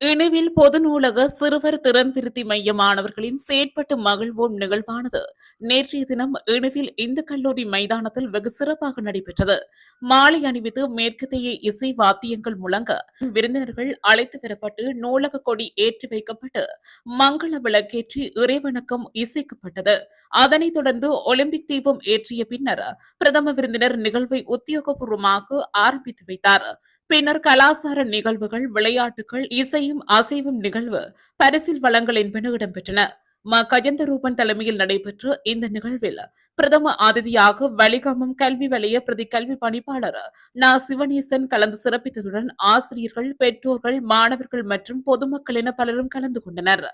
இணுவில் பொது நூலக சிறுவர் திறன் விருத்தி மைய மாணவர்களின் செயற்பட்டு மகிழ்வோம் நிகழ்வானது. நேற்றைய தினம் இணுவில் இந்து கல்லூரி மைதானத்தில் வெகு சிறப்பாக நடைபெற்றது. மாலை அணிவித்து மேற்கத்தைய இசை வாத்தியங்கள் முழங்க விருந்தினர்கள் அழைத்து வரப்பட்டு நூலக கொடி ஏற்றி வைக்கப்பட்டு மங்கள விளக்கேற்றி இறைவணக்கம் இசைக்கப்பட்டது. அதனைத் தொடர்ந்து ஒலிம்பிக் தீபம் ஏற்றிய பின்னர் பிரதம விருந்தினர் நிகழ்வை உத்தியோகபூர்வமாக ஆரம்பித்து வைத்தார். பின்னர் கலாசார நிகழ்வுகள் விளையாட்டுகள் இசையும் அசைவும் நிகழ்வு பரிசில் வழங்கல் என்பன இடம்பெற்றன. ம. கஜந்த ரூபன் தலைமையில் நடைபெற்ற இந்த நிகழ்வில் பிரதம அதிதியாக வலிகாமம் கல்வி வலய பிரதி கல்வி பணிப்பாளர் நா. சிவனேசன் கலந்து சிறப்பித்ததுடன் ஆசிரியர்கள் பெற்றோர்கள் மாணவர்கள் மற்றும் பொதுமக்கள் என பலரும் கலந்து கொண்டனர்.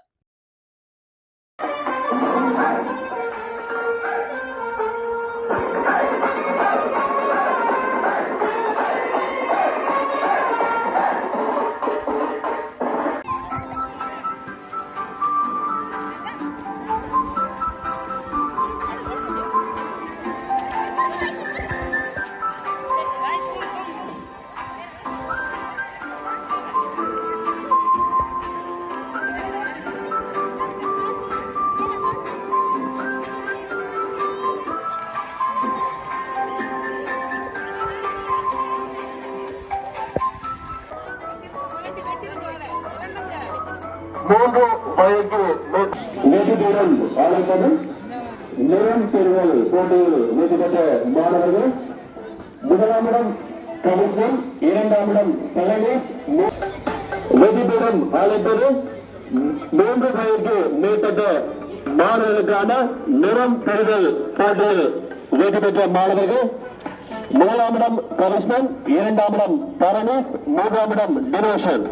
மூன்று வயது வெகுதியுடன் அழைப்பது நிறம் பெறுவது போட்டியில் வெற்றி பெற்ற மாணவர்கள். முதலாம் இடம் கமிஷனர் இரண்டாம் இடம் பழனேஷ் வெகுதியுடன் அழைப்பது மூன்று வயது மேற்பட்ட மாணவர்களுக்கான நிறம் பெறுதல் போட்டியில் வெற்றி பெற்ற மாணவர்கள். முதலாம் இடம் கமிஷனர் இரண்டாம் இடம் பரணேஷ் மூன்றாம் இடம் டினோஷன்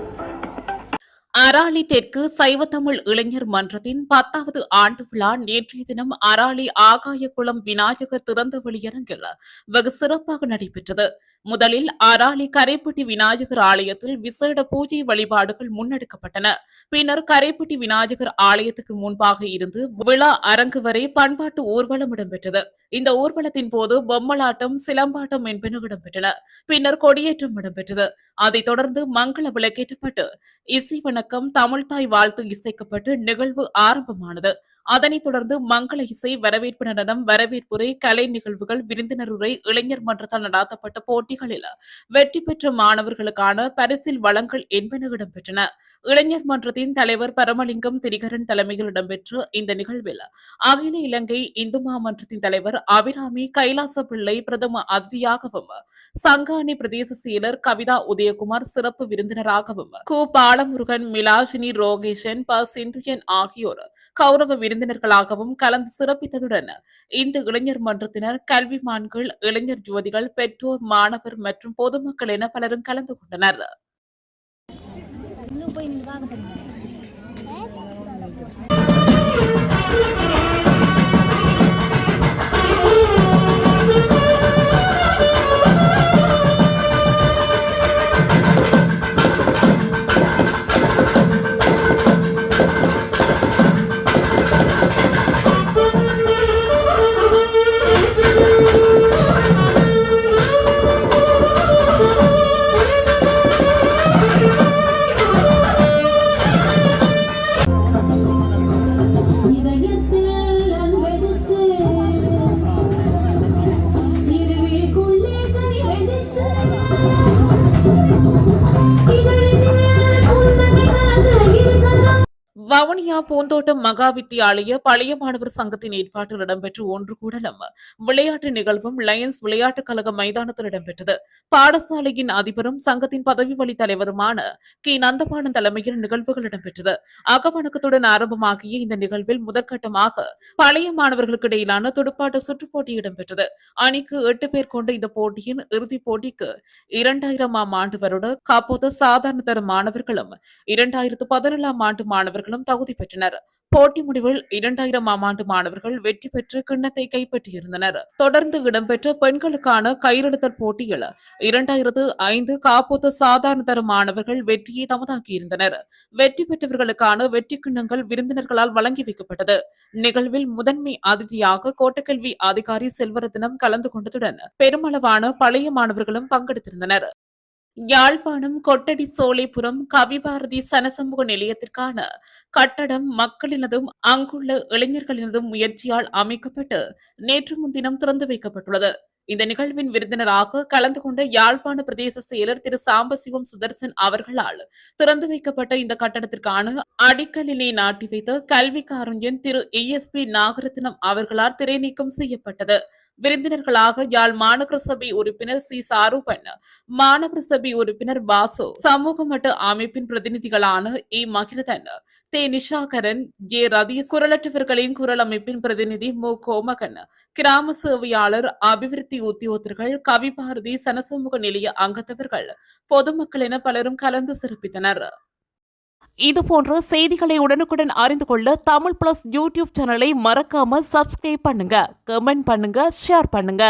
அராலி தெற்கு சைவத்தமிழ் இளைஞர் மன்றத்தின் பத்தாவது ஆண்டு விழா நேற்றைய தினம் அராலி ஆகாயகுளம் விநாயகர் திறந்த வெளியரங்கில் வெகு சிறப்பாக நடைபெற்றது. முதலில் அராலி கரைப்பட்டி விநாயகர் ஆலயத்தில் விசேட பூஜை வழிபாடுகள் முன்னெடுக்கப்பட்டன. பின்னர் கரைப்பட்டி விநாயகர் ஆலயத்துக்கு முன்பாக இருந்து விழா அரங்கு வரை பண்பாட்டு ஊர்வலம் இடம்பெற்றது. இந்த ஊர்வலத்தின் போது பொம்மலாட்டம் சிலம்பாட்டம் என்பன இடம்பெற்றன. பின்னர் கொடியேற்றம் இடம்பெற்றது. அதைத் தொடர்ந்து மங்கள விளக்கேற்றப்பட்டு இசை வணக்கம் தமிழ்தாய் வாழ்த்து இசைக்கப்பட்டு நிகழ்வு ஆரம்பமானது. அதனைத் தொடர்ந்து மங்கள இசை வரவேற்பு நடனம் வரவேற்புரை கலை நிகழ்வுகள் விருந்தினருரை இளைஞர் மன்றத்தால் நடாத்தப்பட்ட போட்டிகளில் வெற்றி பெற்ற மாணவர்களுக்கான பரிசில் வழங்கல் என்பன இடம்பெற்றன. இளைஞர் மன்றத்தின் தலைவர் பரமலிங்கம் திரிகரன் தலைமையில் இடம்பெற்ற இந்த நிகழ்வில் அகில இலங்கை இந்து மாமன்றத்தின் தலைவர் அபிராமி கைலாச பிள்ளை பிரதம அதிதியாகவும் சங்கானி பிரதேச செயலர் கவிதா உதயகுமார் சிறப்பு விருந்தினராகவும் கு. பாலமுருகன் மிலாஷினி ரோகேஷன் ப. சிந்துயன் ஆகியோர் கௌரவ விருந்தினர்களாகவும் கலந்து சிறப்பித்ததுடன் இந்த இளைஞர் மன்றத்தினர் கல்விமான்கள் இளைஞர் ஜோதிகள் பெற்றோர் மாணவர் மற்றும் பொதுமக்கள் என பலரும் கலந்து கொண்டனர். போய் நின்று வாங்க வவுனியா பூந்தோட்டம் மகா வித்தியாலய பழைய மாணவர் சங்கத்தின் ஏற்பாட்டில் இடம்பெற்ற ஒன்று கூடலும் விளையாட்டு நிகழ்வும் லயன்ஸ் விளையாட்டுக் கழக மைதானத்தில் இடம்பெற்றது. பாடசாலையின் அதிபரும் சங்கத்தின் பதவி வழி தலைவருமான கி. நந்தபாலன் தலைமையில் நிகழ்வுகள் இடம்பெற்றது. அகவணக்கத்துடன் ஆரம்பமாகிய இந்த நிகழ்வில் முதற்கட்டமாக பழைய மாணவர்களுக்கு இடையிலான துடுப்பாட்ட சுற்றுப் போட்டி இடம்பெற்றது. அணிக்கு எட்டு பேர் கொண்ட இந்த போட்டியின் இறுதிப் போட்டிக்கு இரண்டாயிரமாம் ஆண்டு வருட காப்போத சாதாரண தர மாணவர்களும் இரண்டாயிரத்து பதினேழாம் ஆண்டு மாணவர்களும் தகுதி பெற்றனர். போட்டி முடிவில் இரண்டாயிரமாம் ஆண்டு மாணவர்கள் வெற்றி பெற்று கிண்ணத்தை கைப்பற்றியிருந்தனர். தொடர்ந்து இடம்பெற்ற பெண்களுக்கான கயிறெடுத்தல் போட்டியில் இரண்டாயிரத்து ஐந்து காப்போத்த சாதாரண தர மாணவர்கள் வெற்றியை தமதாக்கியிருந்தனர். வெற்றி பெற்றவர்களுக்கான வெற்றி கிண்ணங்கள் விருந்தினர்களால் வழங்கி வைக்கப்பட்டது. நிகழ்வில் முதன்மை அதிதியாக கோட்டக்கல்வி அதிகாரி செல்வரத்தினம் கலந்து கொண்டதுடன் பெருமளவான பழைய மாணவர்களும் பங்கெடுத்திருந்தனர். யாழ்ப்பாணம் கொட்டடி சோலைபுரம் கவிபாரதி சனசமூக நிலையத்திற்கான கட்டடம் மக்களினதும் அங்குள்ள இளைஞர்களினதும் முயற்சியால் அமைக்கப்பட்டு நேற்று முன்தினம் திறந்து வைக்கப்பட்டுள்ளது. இந்த நிகழ்வின் விருந்தினராக கலந்து கொண்ட யாழ்ப்பாண பிரதேச செயலர் திரு சாம்பசிவம் சுதர்சன் அவர்களால் திறந்து வைக்கப்பட்ட இந்த கட்டடத்திற்கான அடிக்கலினை நாட்டி வைத்த கல்வி காருஞ்சன் திரு இஎஸ்பி நாகரத்னம் அவர்களால் திரைநீக்கம் செய்யப்பட்டது. விருந்தினர்களாக யாழ் மாநகர சபை உறுப்பினர் சி. சாரூபன் மாநகர சபை உறுப்பினர் பாசு சமூக மட்ட அமைப்பின் பிரதிநிதிகளான இ மகிழதன் தே நிஷாகரன் ஜே ரதி குரலற்றவர்களின் குரல் அமைப்பின் பிரதிநிதி மு. கோமகன். கிராம சேவையாளர் அபிவிருத்தி உத்தியோகத்தர்கள் கவிபாரதி சனசமூக நிலைய அங்கத்தவர்கள் பொதுமக்கள் என பலரும் கலந்து சிறப்பித்தனர். இதுபோன்ற செய்திகளை உடனுக்குடன் அறிந்து கொள்ள தமிழ் பிளஸ் யூடியூப் சேனலை மறக்காம சப்ஸ்கிரைப் பண்ணுங்க கமெண்ட் பண்ணுங்க ஷேர் பண்ணுங்க.